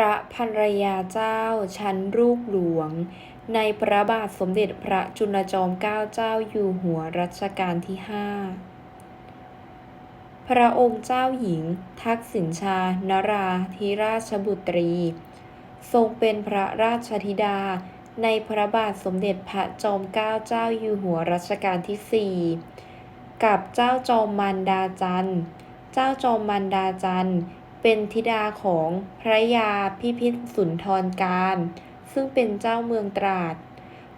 ระภรรยาเจ้าชั้นลูกหลวง ในพระบาทสมเด็จพระจุลจอมเกล้าเจ้าอยู่หัวรัชกาลที่ห้าพระองค์เจ้าหญิง ทักษิณชา นราธิราชบุตรี ทรงเป็นพระราชธิดา ในพระบาทสมเด็จพระจอมเกล้าเจ้าอยู่หัวรัชกาลที่สี่กับเจ้าจอมมันดาจัน เจ้าจอมมันดาจันท เป็นธิดาของพระยาพิพิธสุนทรการ ซึ่งเป็นเจ้าเมืองตราด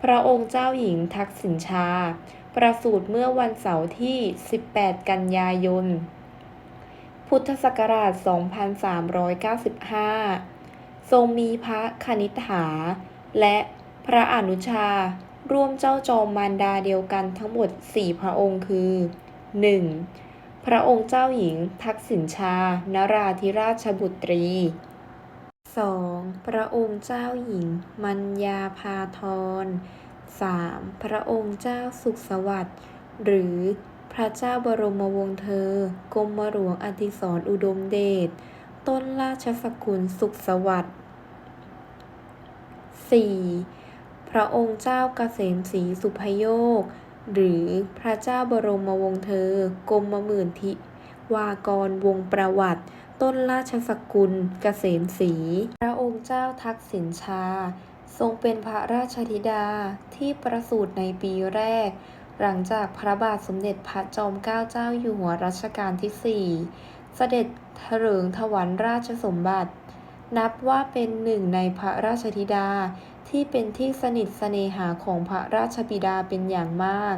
พระองค์เจ้าหญิงทักษิณชา ประสูติเมื่อวันเสาร์ที่ 18 กันยายน พุทธศักราช 2395 ทรงมีพระคณิษฐา และพระอนุชา ร่วมเจ้าจอมมารดาเดียวกันทั้งหมด 4 พระองค์คือ 1. พระองค์เจ้าหญิง ทักษิณชา นราธิราชบุตรี 2. พระองค์เจ้าหญิง มัญญาภาธร 3. พระองค์เจ้าสุขสวัสดิ์ หรือพระเจ้าบรมวงศ์เธอ กรมหลวงอดิศรอุดมเดช ต้นราชสกุลสุขสวัสดิ์ 4. พระองค์เจ้าเกษมศรีสุพโยค หรือพระเจ้าบรมวงศ์เธอ กรมหมื่นทิวากรวงศ์ประวัติ ต้นราชสกุลเกษมศรีพระองค์เจ้าทักษิณชา ทรงเป็นพระราชธิดาที่ประสูติในปีแรก หลังจากพระบาทสมเด็จพระจอมเกล้าเจ้าอยู่หัวรัชกาลที่4เสด็จเถลิงถวัลย์ราชสมบัติ นับว่าเป็นหนึ่งในพระราชธิดา ที่เป็นที่สนิทเสนหาของพระราชบิดาเป็นอย่างมาก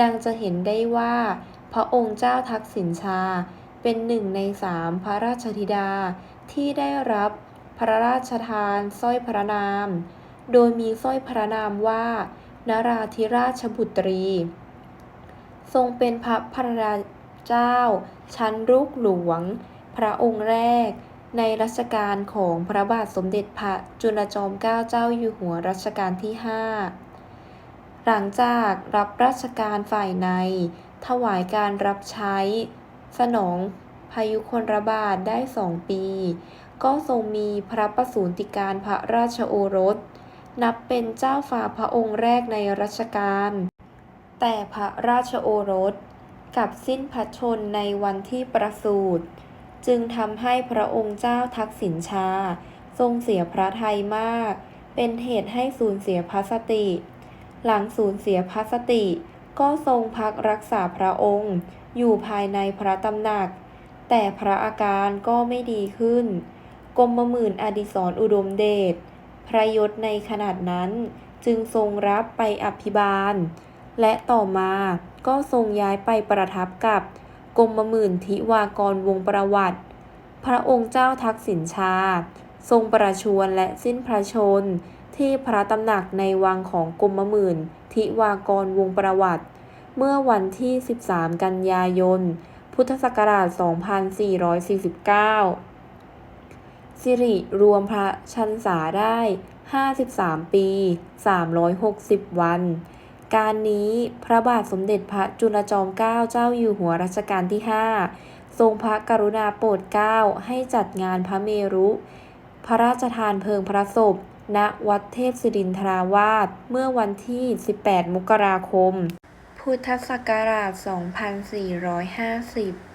ดังจะเห็นได้ว่า พระองค์เจ้าทักษิณชา เป็นหนึ่งในสามพระราชธิดาที่ได้รับพระราชทานสร้อยพระนาม โดยมีสร้อยพระนามว่านราธิราชบุตรี ทรงเป็นพระพระราเจ้า ชั้นลูกหลวง พระองค์แรก ในรัชกาลของพระบาทสมเด็จพระจุลจอมเกล้าเจ้าอยู่หัวรัชกาลที่ 5 หลังจากรับราชการฝ่ายใน ถวายการรับใช้ สนองพายุคนระบาดได้สองปี ก็ทรงมีพระประสูติการพระราชโอรส นับเป็นเจ้าฝ่าพระองค์แรกในรัชกาลแต่พระราชโอรสกับสิ้นพระชนในวันที่ประสูติ จึงทำให้พระองค์เจ้าทักษิณชา ทรงเสียพระทัยมาก เป็นเหตุให้สูญเสียพระสติ หลังสูญเสียพระสติ ก็ทรงพักรักษาพระองค์ อยู่ภายในพระตำหนัก แต่พระอาการก็ไม่ดีขึ้น กรมหมื่นอดิศรอุดมเดชพระยศในขนาดนั้นจึงทรงรับไปอภิบาล และต่อมาก็ทรงย้ายไปประทับกับ กรมหมื่นทิวากรวงประวัติ พระองค์เจ้าทักษิณชา ทรงประชวรและสิ้นพระชน ที่พระตำหนักในวังของกรมหมื่นทิวากรวงประวัติ เมื่อวันที่ 13 กันยายน พุทธศักราช 2449 สิริรวมพระชันษาได้ 53 ปี 360 วัน การนี้พระบาทสมเด็จพระจุลจอมเกล้าเจ้าอยู่หัวรัชกาลที่ 5 ทรงพระกรุณาโปรดเกล้าให้จัดงานพระเมรุ พระราชทานเพลิงพระศพ ณ วัดเทพศิรินทราวาส เมื่อวันที่ 18 มกราคม พุทธศักราช 2450